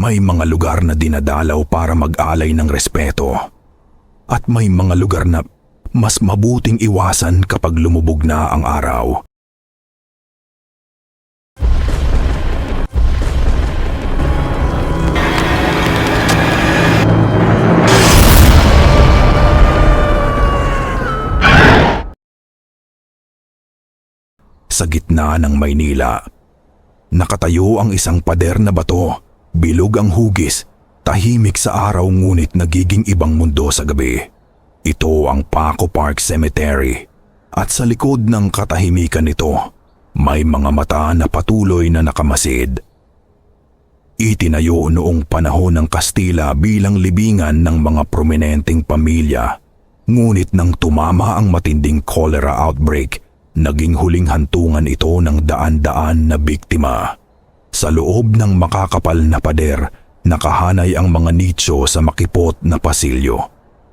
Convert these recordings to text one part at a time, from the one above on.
May mga lugar na dinadalaw para mag-alay ng respeto. At may mga lugar na mas mabuting iwasan kapag lumubog na ang araw. Sa gitna ng Maynila, nakatayo ang isang pader na bato, bilog ang hugis, tahimik sa araw ngunit nagiging ibang mundo sa gabi. Ito ang Paco Park Cemetery at sa likod ng katahimikan nito, may mga mata na patuloy na nakamasid. Itinayo noong panahon ng Kastila bilang libingan ng mga prominenteng pamilya. Ngunit nang tumama ang matinding cholera outbreak, naging huling hantungan ito ng daan-daan na biktima. Sa loob ng makakapal na pader, nakahanay ang mga nicho sa makipot na pasilyo.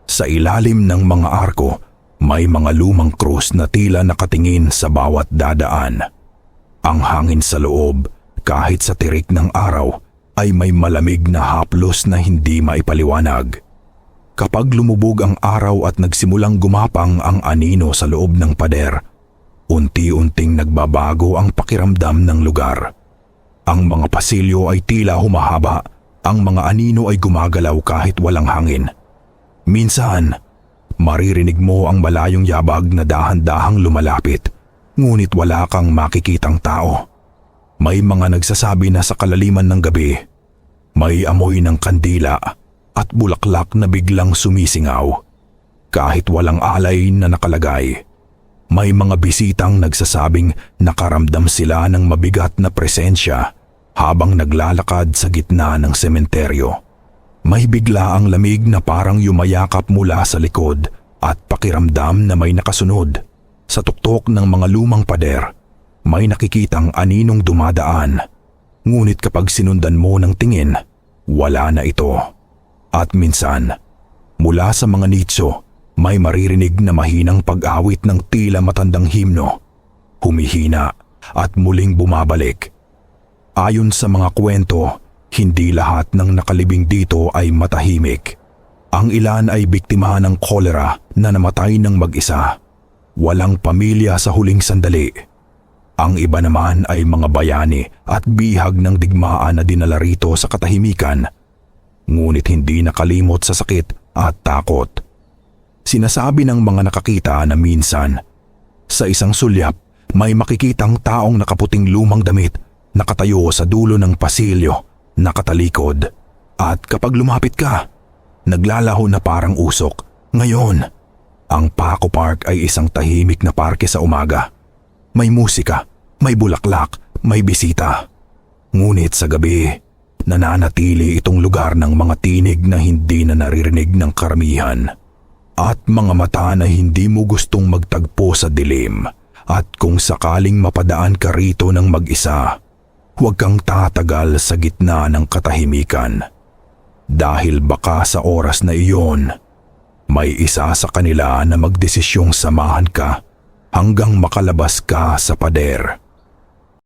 Sa ilalim ng mga arko, may mga lumang krus na tila nakatingin sa bawat dadaan. Ang hangin sa loob, kahit sa tirik ng araw, ay may malamig na haplos na hindi maipaliwanag. Kapag lumubog ang araw at nagsimulang gumapang ang anino sa loob ng pader, unti-unting nagbabago ang pakiramdam ng lugar. Ang mga pasilyo ay tila humahaba, ang mga anino ay gumagalaw kahit walang hangin. Minsan, maririnig mo ang malayong yabag na dahan-dahang lumalapit, ngunit wala kang makikitang tao. May mga nagsasabi na sa kalaliman ng gabi, may amoy ng kandila at bulaklak na biglang sumisingaw. Kahit walang alay na nakalagay, may mga bisitang nagsasabing nakaramdam sila ng mabigat na presensya habang naglalakad sa gitna ng sementeryo. May bigla ang lamig na parang yumayakap mula sa likod at pakiramdam na may nakasunod. Sa tuktok ng mga lumang pader, may nakikitang aninong dumadaan. Ngunit kapag sinundan mo ng tingin, wala na ito. At minsan, mula sa mga nitso, may maririnig na mahinang pag-awit ng tila matandang himno. Humihina at muling bumabalik. Ayon sa mga kwento, hindi lahat ng nakalibing dito ay matahimik. Ang ilan ay biktima ng kolera na namatay ng mag-isa. Walang pamilya sa huling sandali. Ang iba naman ay mga bayani at bihag ng digmaan na dinala rito sa katahimikan. Ngunit hindi nakalimot sa sakit at takot. Sinasabi ng mga nakakita na minsan, sa isang sulyap may makikitang taong nakaputing lumang damit nakatayo sa dulo ng pasilyo, nakatalikod. At kapag lumapit ka, naglalaho na parang usok. Ngayon, ang Paco Park ay isang tahimik na parke sa umaga. May musika, may bulaklak, may bisita. Ngunit sa gabi, nananatili itong lugar ng mga tinig na hindi na naririnig ng karamihan. At mga mata na hindi mo gustong magtagpo sa dilim. At kung sakaling mapadaan ka rito ng mag-isa, huwag kang tatagal sa gitna ng katahimikan. Dahil baka sa oras na iyon, may isa sa kanila na magdesisyong samahan ka hanggang makalabas ka sa pader.